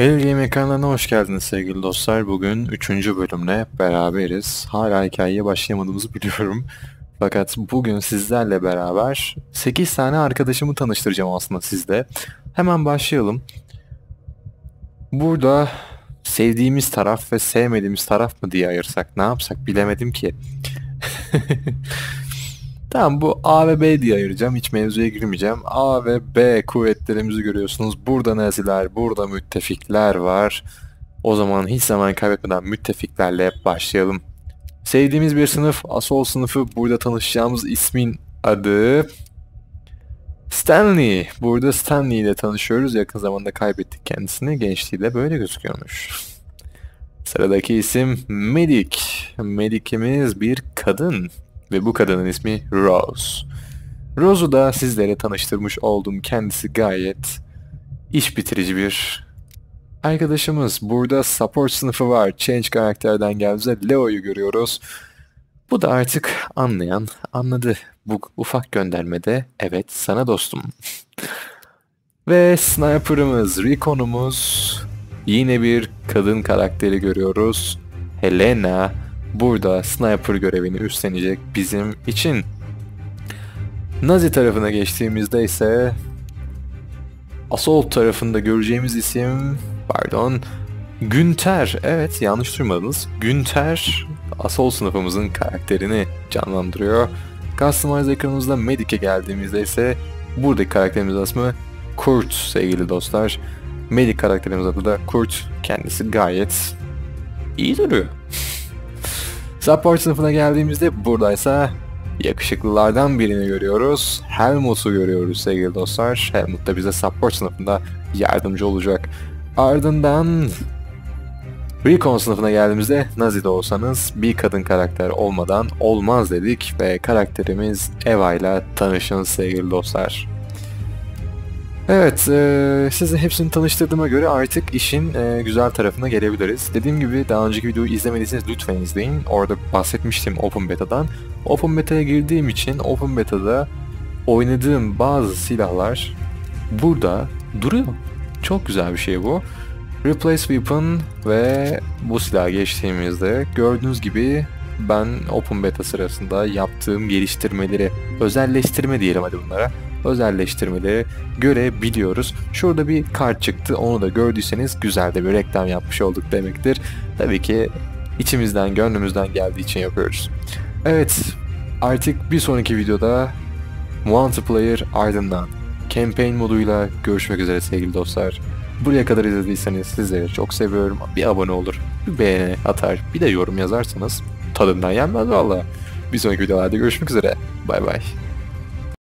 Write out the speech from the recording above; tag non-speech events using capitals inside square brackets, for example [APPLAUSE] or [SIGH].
Hello Game kanalına hoş geldiniz sevgili dostlar. Bugün 3. bölümle beraberiz. Hala hikayeye başlayamadığımızı [LAUGHS] biliyorum. Fakat bugün sizlerle beraber 8 tane arkadaşımı tanıştıracağım aslında sizde. Hemen başlayalım. Burada sevdiğimiz taraf ve sevmediğimiz taraf mı diye ayırsak ne yapsak bilemedim ki. [LAUGHS] Tamam bu A ve B diye ayıracağım. Hiç mevzuya girmeyeceğim. A ve B kuvvetlerimizi görüyorsunuz. Burada naziler, burada müttefikler var. O zaman hiç zaman kaybetmeden müttefiklerle başlayalım. Sevdiğimiz bir sınıf, Asol sınıfı. Burada tanışacağımız ismin adı Stanley. Burada Stanley ile tanışıyoruz. Yakın zamanda kaybettik kendisini. Gençliği böyle gözüküyormuş. Sıradaki isim Medik. Medik'imiz bir kadın. Ve bu kadının ismi Rose. Rose'u da sizlere tanıştırmış olduğum kendisi gayet iş bitirici bir arkadaşımız. Burada support sınıfı var. Change karakterden geldiğimizde Leo'yu görüyoruz. Bu da artık anlayan anladı. Bu ufak göndermede evet sana dostum. [LAUGHS] Ve sniper'ımız, Recon'umuz yine bir kadın karakteri görüyoruz. Helena burada sniper görevini üstlenecek bizim için. Nazi tarafına geçtiğimizde ise Assault tarafında göreceğimiz isim pardon Günter. Evet yanlış duymadınız. Günter Assault sınıfımızın karakterini canlandırıyor. Customize ekranımızda Medic'e geldiğimizde ise buradaki karakterimiz ismi Kurt sevgili dostlar. Medic karakterimiz adı da Kurt. Kendisi gayet iyi duruyor. Support sınıfına geldiğimizde buradaysa yakışıklılardan birini görüyoruz. Helmut'u görüyoruz sevgili dostlar. Helmut da bize support sınıfında yardımcı olacak. Ardından Recon sınıfına geldiğimizde Nazi'de olsanız bir kadın karakter olmadan olmaz dedik ve karakterimiz Eva ile tanışın sevgili dostlar. Evet, e, size hepsini tanıştırdığıma göre artık işin e, güzel tarafına gelebiliriz. Dediğim gibi daha önceki videoyu izlemediyseniz lütfen izleyin. Orada bahsetmiştim Open Beta'dan. Open Beta'ya girdiğim için Open Beta'da oynadığım bazı silahlar burada duruyor. Çok güzel bir şey bu. Replace Weapon ve bu silah geçtiğimizde gördüğünüz gibi ben Open Beta sırasında yaptığım geliştirmeleri, özelleştirme diyelim hadi bunlara özelleştirmeleri görebiliyoruz. Şurada bir kart çıktı. Onu da gördüyseniz güzel de bir reklam yapmış olduk demektir. Tabii ki içimizden, gönlümüzden geldiği için yapıyoruz. Evet, artık bir sonraki videoda multiplayer ardından campaign moduyla görüşmek üzere sevgili dostlar. Buraya kadar izlediyseniz sizleri çok seviyorum. Bir abone olur, bir beğeni atar, bir de yorum yazarsanız tadından yenmez valla. Bir sonraki videolarda görüşmek üzere. Bay bay.